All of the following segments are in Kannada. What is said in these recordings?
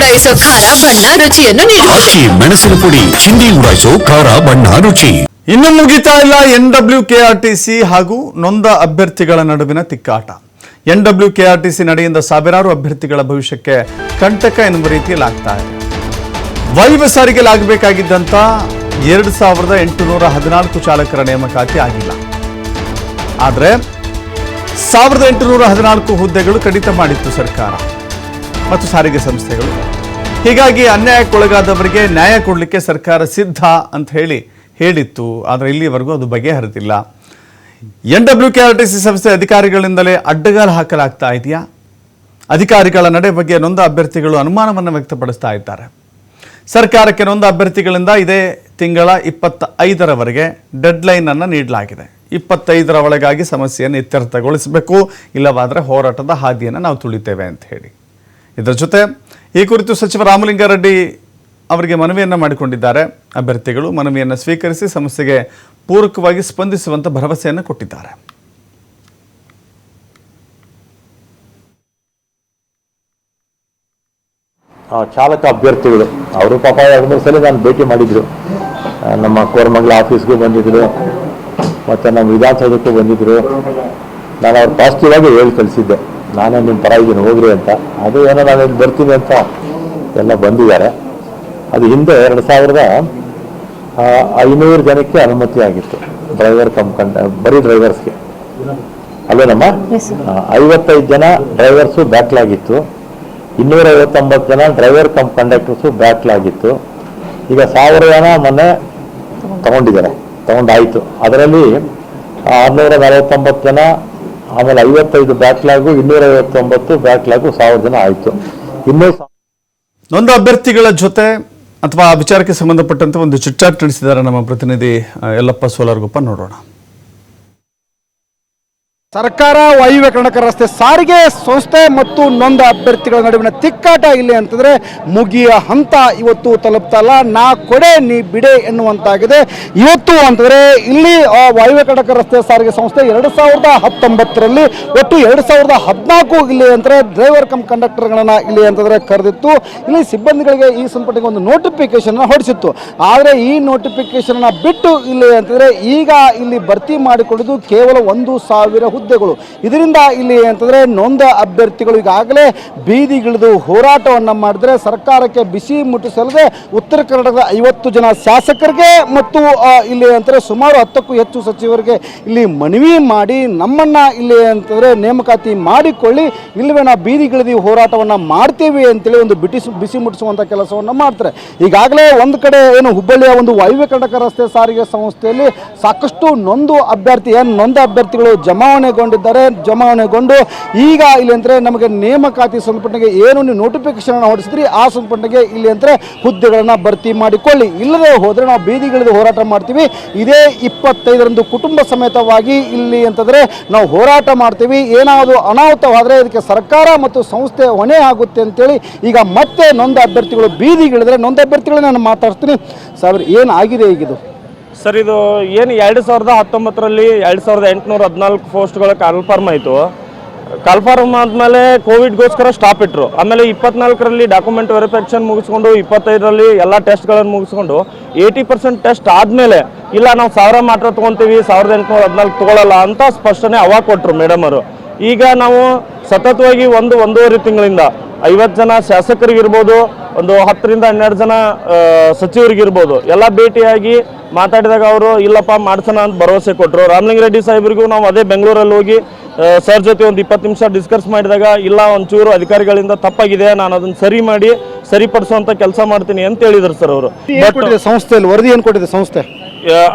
ಉಡಾಯಿಸೋ ಖಾರ ಬಣ್ಣ ರುಚಿಯನ್ನು ನೀಡುತ್ತದೆ ಮೆಣಸಿನ ಪುಡಿ ಚಿಂದಿ ಉಡಾಯಿಸೋ ಖಾರ ಬಣ್ಣ ರುಚಿ. ಇನ್ನು ಮುಗಿತಾ ಇಲ್ಲ ಎನ್ ಡಬ್ಲ್ಯೂ ಕೆಆರ್ಟಿಸಿ ಹಾಗೂ ನೊಂದ ಅಭ್ಯರ್ಥಿಗಳ ನಡುವಿನ ತಿಕ್ಕಾಟ. ಎನ್ ಡಬ್ಲ್ಯೂ ಕೆಆರ್ಟಿಸಿ ನಡೆಯಿಂದ ಸಾವಿರಾರು ಅಭ್ಯರ್ಥಿಗಳ ಭವಿಷ್ಯಕ್ಕೆ ಕಂಟಕ ಎನ್ನುವ ರೀತಿಯಲ್ಲಿ ಆಗ್ತಾ ಇದೆ. ವೈವ ಸಾರಿಗೆಲಾಗಬೇಕಾಗಿದ್ದಂಥ ಎರಡು ಸಾವಿರದ ಎಂಟುನೂರ ಹದಿನಾಲ್ಕು ಚಾಲಕರ ನೇಮಕಾತಿ ಆಗಿಲ್ಲ. ಆದರೆ ಸಾವಿರದ ಎಂಟುನೂರ ಹದಿನಾಲ್ಕು ಹುದ್ದೆಗಳು ಕಡಿತ ಮಾಡಿತ್ತು ಸರ್ಕಾರ. ಮತ್ತು ಸಾರಿಗೆ ಸಂಸ್ಥೆಗಳು. ಹೀಗಾಗಿ ಅನ್ಯಾಯಕ್ಕೊಳಗಾದವರಿಗೆ ನ್ಯಾಯ ಕೊಡಲಿಕ್ಕೆ ಸರ್ಕಾರ ಸಿದ್ಧ ಅಂತ ಹೇಳಿ ಹೇಳಿತ್ತು. ಆದರೆ ಇಲ್ಲಿವರೆಗೂ ಅದು ಬಗೆಹರಿದಿಲ್ಲ. N W K R T C ಸಂಸ್ಥೆ ಅಧಿಕಾರಿಗಳಿಂದಲೇ ಅಡ್ಡಗಾಲು ಹಾಕಲಾಗ್ತಾ ಇದೆಯಾ? ಅಧಿಕಾರಿಗಳ ನಡೆ ಬಗ್ಗೆ ನೊಂದ ಅಭ್ಯರ್ಥಿಗಳು ಅನುಮಾನವನ್ನು ವ್ಯಕ್ತಪಡಿಸ್ತಾ ಇದ್ದಾರೆ. ಸರ್ಕಾರಕ್ಕೆ ನೊಂದ ಅಭ್ಯರ್ಥಿಗಳಿಂದ ಇದೇ ತಿಂಗಳ ಇಪ್ಪತ್ತ ಐದರವರೆಗೆ ಡೆಡ್ಲೈನನ್ನು ನೀಡಲಾಗಿದೆ. ಇಪ್ಪತ್ತೈದರ ಒಳಗಾಗಿ ಸಮಸ್ಯೆಯನ್ನು ಇತ್ಯರ್ಥಗೊಳಿಸಬೇಕು ಇಲ್ಲವಾದರೆ ಹೋರಾಟದ ಹಾದಿಯನ್ನು ನಾವು ತುಳಿತೇವೆ ಅಂತ ಹೇಳಿ. ಇದರ ಜೊತೆ ಈ ಕುರಿತು ಸಚಿವ ರಾಮಲಿಂಗಾರೆಡ್ಡಿ ಅವರಿಗೆ ಮನವಿಯನ್ನು ಮಾಡಿಕೊಂಡಿದ್ದಾರೆ. ಅಭ್ಯರ್ಥಿಗಳು ಮನವಿಯನ್ನು ಸ್ವೀಕರಿಸಿ ಸಮಸ್ಯೆಗೆ ಪೂರಕವಾಗಿ ಸ್ಪಂದಿಸುವಂತ ಭರವಸೆಯನ್ನು ಕೊಟ್ಟಿದ್ದಾರೆ. ಚಾಲಕ ಅಭ್ಯರ್ಥಿಗಳು, ಅವರು ಪಾಪ ಎರಡು ಮೂರು ಸಲ ನಾನು ಭೇಟಿ ಮಾಡಿದ್ರು. ನಮ್ಮ ಕೋರ್ಮಂಗ್ಲ ಆಫೀಸ್ಗೂ ಬಂದಿದ್ರು, ಮತ್ತೆ ನಮ್ಮ ವಿಧಾನಸೌಧಕ್ಕೂ ಬಂದಿದ್ರು. ನಾನು ಅವ್ರು ಪಾಸಿಟಿವ್ ಆಗಿ ಹೇಳಿ ಕಳಿಸಿದ್ದೆ. ನಾನೇ ನಿಮ್ಮ ಪರ ಇದ್ದೀನಿ ಹೋಗ್ರಿ ಅಂತ. ಅದು ಏನೋ ನಾನು ಇಲ್ಲಿ ಬರ್ತೀನಿ ಅಂತ ಎಲ್ಲ ಬಂದಿದ್ದಾರೆ. ಅದು ಹಿಂದೆ ಎರಡು ಸಾವಿರದ ಐನೂರು ಜನಕ್ಕೆ ಅನುಮತಿ ಆಗಿತ್ತು. ಡ್ರೈವರ್ ಕಮ್ ಕಂಡ ಬರೀ ಡ್ರೈವರ್ಸ್ಗೆ ಅಲ್ವೇನಮ್ಮ ಐವತ್ತೈದು ಜನ ಡ್ರೈವರ್ಸು ಬ್ಯಾಕ್ಲಾಗಿತ್ತು. ಇನ್ನೂರ ಐವತ್ತೊಂಬತ್ತು ಜನ ಡ್ರೈವರ್ ಕಮ್ ಕಂಡಕ್ಟರ್ಸು ಬ್ಯಾಕ್ಲಾಗಿತ್ತು. ಈಗ ಸಾವಿರ ಜನ ಮೊನ್ನೆ ತಗೊಂಡಿದ್ದಾರೆ. ತಗೊಂಡಾಯಿತು. ಅದರಲ್ಲಿ ಆರುನೂರ ನಲವತ್ತೊಂಬತ್ತು ಜನ ಆಮೇಲೆ ಐವತ್ತೈದು ಬ್ಯಾಕ್ಲಾಗು ಇನ್ನೂರ ಐವತ್ತೊಂಬತ್ತು ಬ್ಯಾಕ್ಲಾಗು ಸಾವಿರ ಜನ ಆಯಿತು. ಇನ್ನೂ ನೊಂದ ಅಭ್ಯರ್ಥಿಗಳ ಜೊತೆ ಅಥವಾ ಆ ವಿಚಾರಕ್ಕೆ ಸಂಬಂಧಪಟ್ಟಂತೆ ಒಂದು ಚಿಟ್ಚಾಟ್ ನಡೆಸಿದ್ದಾರೆ ನಮ್ಮ ಪ್ರತಿನಿಧಿ ಯಲ್ಲಪ್ಪ ಸೋಲಾರ್ಗೊಪ್ಪ ನೋಡೋಣ. ಸರ್ಕಾರ ವಾಯುವ್ಯ ಕರ್ನಾಟಕ ರಸ್ತೆ ಸಾರಿಗೆ ಸಂಸ್ಥೆ ಮತ್ತು ನೊಂದ ಅಭ್ಯರ್ಥಿಗಳ ನಡುವಿನ ತಿಕ್ಕಾಟ ಇಲ್ಲಿ ಅಂತಂದ್ರೆ ಮುಗಿಯ ಹಂತ ಇವತ್ತು ತಲುಪ್ತಲ್ಲ ನಾ ಕೊಡೆ, ನೀ ಬಿಡೆ ಎನ್ನುವಂತಾಗಿದೆ. ಇವತ್ತು ಅಂತಂದ್ರೆ ಇಲ್ಲಿ ವಾಯುವ್ಯ ಕರ್ನಾಟಕ ರಸ್ತೆ ಸಾರಿಗೆ ಸಂಸ್ಥೆ ಎರಡು ಸಾವಿರದ ಹತ್ತೊಂಬತ್ತರಲ್ಲಿ ಒಟ್ಟು ಎರಡು ಸಾವಿರದ ಹದಿನಾಲ್ಕು ಇಲ್ಲಿ ಅಂತಂದರೆ ಡ್ರೈವರ್ ಕಮ್ ಕಂಡಕ್ಟರ್ಗಳನ್ನು ಇಲ್ಲಿ ಅಂತಂದ್ರೆ ಕರೆದಿತ್ತು. ಇಲ್ಲಿ ಸಿಬ್ಬಂದಿಗಳಿಗೆ ಈ ಸಂಪಟ್ಟಿಗೆ ಒಂದು ನೋಟಿಫಿಕೇಶನ್ ಹೊಡಿಸಿತ್ತು. ಆದರೆ ಈ ನೋಟಿಫಿಕೇಶನ್ ಬಿಟ್ಟು ಇಲ್ಲಿ ಅಂತಂದ್ರೆ ಈಗ ಇಲ್ಲಿ ಭರ್ತಿ ಮಾಡಿಕೊಂಡಿದ್ದು ಕೇವಲ ಒಂದು ಸಾವಿರ ಹುದ್ದೆಗಳು. ಇದರಿಂದ ಇಲ್ಲಿ ಅಂತಂದರೆ ನೊಂದ ಅಭ್ಯರ್ಥಿಗಳು ಈಗಾಗಲೇ ಬೀದಿಗಿಳಿದು ಹೋರಾಟವನ್ನು ಮಾಡಿದರೆ ಸರ್ಕಾರಕ್ಕೆ ಬಿಸಿ ಮುಟ್ಟಿಸಲದೆ ಉತ್ತರ ಕರ್ನಾಟಕದ ಐವತ್ತು ಜನ ಶಾಸಕರಿಗೆ ಮತ್ತು ಇಲ್ಲಿ ಅಂತಂದರೆ ಸುಮಾರು ಹತ್ತಕ್ಕೂ ಹೆಚ್ಚು ಸಚಿವರಿಗೆ ಇಲ್ಲಿ ಮನವಿ ಮಾಡಿ ನಮ್ಮನ್ನು ಇಲ್ಲಿ ಅಂತಂದರೆ ನೇಮಕಾತಿ ಮಾಡಿಕೊಳ್ಳಿ. ಇಲ್ಲವೇ ನಾವು ಬೀದಿಗಿಳಿದು ಹೋರಾಟವನ್ನು ಮಾಡ್ತೀವಿ ಅಂತೇಳಿ ಒಂದು ಬಿಟಿಸ್, ಬಿಸಿ ಮುಟ್ಟಿಸುವಂಥ ಕೆಲಸವನ್ನು ಮಾಡ್ತಾರೆ. ಈಗಾಗಲೇ ಒಂದು ಕಡೆ ಏನು ಹುಬ್ಬಳ್ಳಿಯ ಒಂದು ವಾಯುವ್ಯ ಕರ್ನಾಟಕ ರಸ್ತೆ ಸಾರಿಗೆ ಸಂಸ್ಥೆಯಲ್ಲಿ ಸಾಕಷ್ಟು ನೊಂದು ಅಭ್ಯರ್ಥಿ, ಏನು ನೊಂದ ಅಭ್ಯರ್ಥಿಗಳು ಜಮಾವಣೆಗೊಂಡಿದ್ದಾರೆ ಜಮಾವಣೆಗೊಂಡು ಈಗ ಇಲ್ಲಿ ಅಂದರೆ ನಮಗೆ ನೇಮಕಾತಿ ಸಂಘಟನೆಗೆ ಏನು ನೀವು ನೋಟಿಫಿಕೇಶನ್ ಹೊಡಿಸಿದ್ರಿ ಆ ಸಂಘಟನೆಗೆ ಇಲ್ಲಿ ಅಂದರೆ ಹುದ್ದೆಗಳನ್ನು ಭರ್ತಿ ಮಾಡಿಕೊಳ್ಳಿ. ಇಲ್ಲದೆ ಹೋದರೆ ನಾವು ಬೀದಿಗಿಳಿದು ಹೋರಾಟ ಮಾಡ್ತೀವಿ. ಇದೇ ಇಪ್ಪತ್ತೈದರಂದು ಕುಟುಂಬ ಸಮೇತವಾಗಿ ಇಲ್ಲಿ ಅಂತಂದರೆ ನಾವು ಹೋರಾಟ ಮಾಡ್ತೀವಿ. ಏನಾದರೂ ಅನಾಹುತವಾದರೆ ಇದಕ್ಕೆ ಸರ್ಕಾರ ಮತ್ತು ಸಂಸ್ಥೆ ಹೊಣೆ ಆಗುತ್ತೆ ಅಂತೇಳಿ ಈಗ ಮತ್ತೆ ನೊಂದ ಅಭ್ಯರ್ಥಿಗಳು ಬೀದಿಗಿಳಿದ್ರೆ ನೊಂದ ಅಭ್ಯರ್ಥಿಗಳನ್ನ ನಾನು ಮಾತಾಡ್ತೀನಿ. ಸಾವಿರ ಏನಾಗಿದೆ ಈಗಿದು ಸರ್, ಇದು ಏನು ಎರಡು ಸಾವಿರದ ಹತ್ತೊಂಬತ್ತರಲ್ಲಿ ಎರಡು ಸಾವಿರದ ಎಂಟುನೂರ ಹದಿನಾಲ್ಕು ಪೋಸ್ಟ್ಗಳ ಕನ್ಫರ್ಮ್ ಆಯಿತು. ಕನ್ಫರ್ಮ್ ಆದಮೇಲೆ ಕೋವಿಡ್ಗೋಸ್ಕರ ಸ್ಟಾಪ್ ಇಟ್ಟರು ಆಮೇಲೆ ಇಪ್ಪತ್ನಾಲ್ಕರಲ್ಲಿ ಡಾಕ್ಯುಮೆಂಟ್ ವೆರಿಫಿಕೇಷನ್ ಮುಗಿಸ್ಕೊಂಡು ಇಪ್ಪತ್ತೈದರಲ್ಲಿ ಎಲ್ಲ ಟೆಸ್ಟ್ಗಳನ್ನು ಮುಗಿಸ್ಕೊಂಡು ಏಯ್ಟಿ ಪರ್ಸೆಂಟ್ ಟೆಸ್ಟ್ ಆದಮೇಲೆ, ಇಲ್ಲ ನಾವು ಸಾವಿರ ಮಾತ್ರ ತೊಗೊತೀವಿ, ಸಾವಿರದ ಎಂಟುನೂರ ಹದಿನಾಲ್ಕು ತೊಗೊಳ್ಳಲ್ಲ ಅಂತ ಸ್ಪಷ್ಟನೆ ಅವಾಗ ಕೊಟ್ಟರು ಮೇಡಮ್ ಅವರು ಈಗ ನಾವು ಸತತವಾಗಿ ಒಂದು ಒಂದೂವರೆ ತಿಂಗಳಿಂದ ಐವತ್ತು ಜನ ಶಾಸಕರಿಗಿರ್ಬೋದು, ಒಂದು ಹತ್ತರಿಂದ ಹನ್ನೆರಡು ಜನ ಸಚಿವರಿಗಿರ್ಬೋದು. ಎಲ್ಲ ಭೇಟಿಯಾಗಿ ಮಾತಾಡಿದಾಗ ಅವರು, ಇಲ್ಲಪ್ಪ, ಮಾಡ್ಸೋಣ ಅಂತ ಭರವಸೆ ಕೊಟ್ಟರು ರಾಮಲಿಂಗ ರೆಡ್ಡಿ ಸಾಹೇಬ್ರಿಗೂ ನಾವು ಅದೇ ಬೆಂಗಳೂರಲ್ಲಿ ಹೋಗಿ ಸರ್ ಜೊತೆ ಒಂದು ಇಪ್ಪತ್ತು ನಿಮಿಷ ಡಿಸ್ಕಸ್ ಮಾಡಿದಾಗ, ಇಲ್ಲ, ಒಂಚೂರು ಅಧಿಕಾರಿಗಳಿಂದ ತಪ್ಪಾಗಿದೆ, ನಾನು ಅದನ್ನು ಸರಿ ಮಾಡಿ ಸರಿಪಡಿಸುವಂಥ ಕೆಲಸ ಮಾಡ್ತೀನಿ ಅಂತ ಹೇಳಿದರು ಸರ್ ಅವರು. ಸಂಸ್ಥೆಯಲ್ಲಿ? ವರದಿ ಏನು ಕೊಟ್ಟಿದೆ ಸಂಸ್ಥೆ?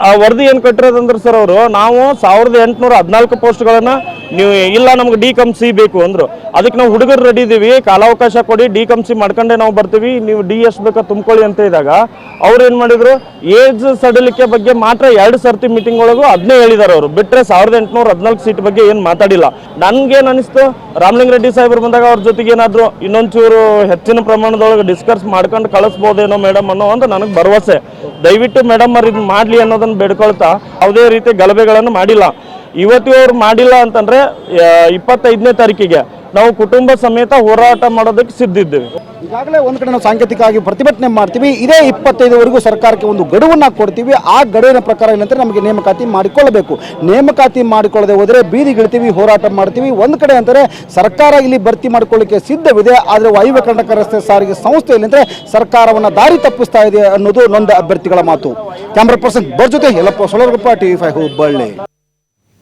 ಆ ವರದಿ ಏನು ಕಟ್ಟಿರೋದಂದ್ರೆ ಸರ್ ಅವರು, ನಾವು ಸಾವಿರದ ಎಂಟುನೂರ ಹದಿನಾಲ್ಕು ಪೋಸ್ಟ್ಗಳನ್ನ ನೀವು ಇಲ್ಲ ನಮ್ಗೆ ಡಿ ಕಮ್ ಸಿ ಬೇಕು ಅಂದ್ರು. ಅದಕ್ಕೆ ನಾವು ಹುಡುಗರು ರೆಡಿ ಇದೀವಿ, ಕಾಲಾವಕಾಶ ಕೊಡಿ ಡಿ ಕಮ್ ಸಿ ಮಾಡ್ಕೊಂಡೇ ನಾವು ಬರ್ತೀವಿ, ನೀವು ಡಿ ಎಸ್ ಬೇಕಾ ತುಂಬ್ಕೊಳ್ಳಿ ಅಂತ ಇದ್ದಾಗ ಅವ್ರು ಏನು ಮಾಡಿದ್ರು, ಏಜ್ ಸಡಿಲಿಕೆ ಬಗ್ಗೆ ಮಾತ್ರ ಎರಡು ಸರ್ತಿ ಮೀಟಿಂಗ್ ಒಳಗೂ ಅದನ್ನೇ ಹೇಳಿದಾರೆ ಅವರು. ಬಿಟ್ಟರೆ ಸಾವಿರದ ಎಂಟುನೂರ ಹದಿನಾಲ್ಕು ಸೀಟ್ ಬಗ್ಗೆ ಏನು ಮಾತಾಡಿಲ್ಲ. ನನಗೇನು ಅನಿಸ್ತು ರಾಮಲಿಂಗ ರೆಡ್ಡಿ ಸಾಹೇಬ್ರು ಬಂದಾಗ ಅವ್ರ ಜೊತೆಗೆ ಏನಾದ್ರು ಇನ್ನೊಂಚೂರು ಹೆಚ್ಚಿನ ಪ್ರಮಾಣದೊಳಗೆ ಡಿಸ್ಕಸ್ ಮಾಡ್ಕೊಂಡು ಕಳಿಸ್ಬೋದೇನೋ ಮೇಡಮ್ ಅನ್ನೋ ಅಂತ ನನಗೆ ಭರವಸೆ. ದಯವಿಟ್ಟು ಮೇಡಮ್ ಅವ್ರು ಇದು ಮಾಡಲಿ. ಅನ್ನೋದನ್ನ ಬೇಡ್ಕೊಳ್ತಾ ಯಾವುದೇ ರೀತಿ ಗಲಭೆಗಳನ್ನು ಮಾಡಿಲ್ಲ. ಇವತ್ತು ಅವ್ರು ಮಾಡಿಲ್ಲ ಅಂತಂದ್ರೆ ಇಪ್ಪತ್ತೈದನೇ ತಾರೀಕಿಗೆ. ನಾವು ಕುಟುಂಬ ಸಮೇತ ಹೋರಾಟ ಮಾಡೋದಕ್ಕೆ ಸಿದ್ಧಿದ್ದೇವೆ. ಈಗಾಗಲೇ ಒಂದು ಕಡೆ ನಾವು ಸಾಂಕೇತಿಕವಾಗಿ ಪ್ರತಿಭಟನೆ ಮಾಡ್ತೀವಿ, ಇದೇ ಇಪ್ಪತ್ತೈದುವರೆಗೂ ಸರ್ಕಾರಕ್ಕೆ ಒಂದು ಗಡುವನ್ನ ಕೊಡ್ತೀವಿ, ಆ ಗಡುವಿನ ಪ್ರಕಾರ ಏನಂದ್ರೆ ನಮಗೆ ನೇಮಕಾತಿ ಮಾಡಿಕೊಳ್ಳಬೇಕು. ನೇಮಕಾತಿ ಮಾಡಿಕೊಳ್ಳದೆ ಹೋದರೆ ಬೀದಿಗಿಳ್ತೀವಿ ಹೋರಾಟ ಮಾಡ್ತೀವಿ. ಒಂದು ಕಡೆ ಅಂತಾರೆ ಸರ್ಕಾರ ಇಲ್ಲಿ ಭರ್ತಿ ಮಾಡಿಕೊಳ್ಳಿಕ್ಕೆ ಸಿದ್ಧವಿದೆ, ಆದರೆ ವಾಯುವ್ಯ ಕರ್ನಾಟಕ ರಸ್ತೆ ಸಾರಿಗೆ ಸಂಸ್ಥೆ ಏನಂದ್ರೆ ಸರ್ಕಾರವನ್ನು ದಾರಿ ತಪ್ಪಿಸ್ತಾ ಇದೆ ಅನ್ನೋದು ನೊಂದ ಅಭ್ಯರ್ಥಿಗಳ ಮಾತು. ಕ್ಯಾಮ್ರಾ ಪರ್ಸನ್ ಬರ್ ಜೊತೆ Yallappa T TV five Hubballi.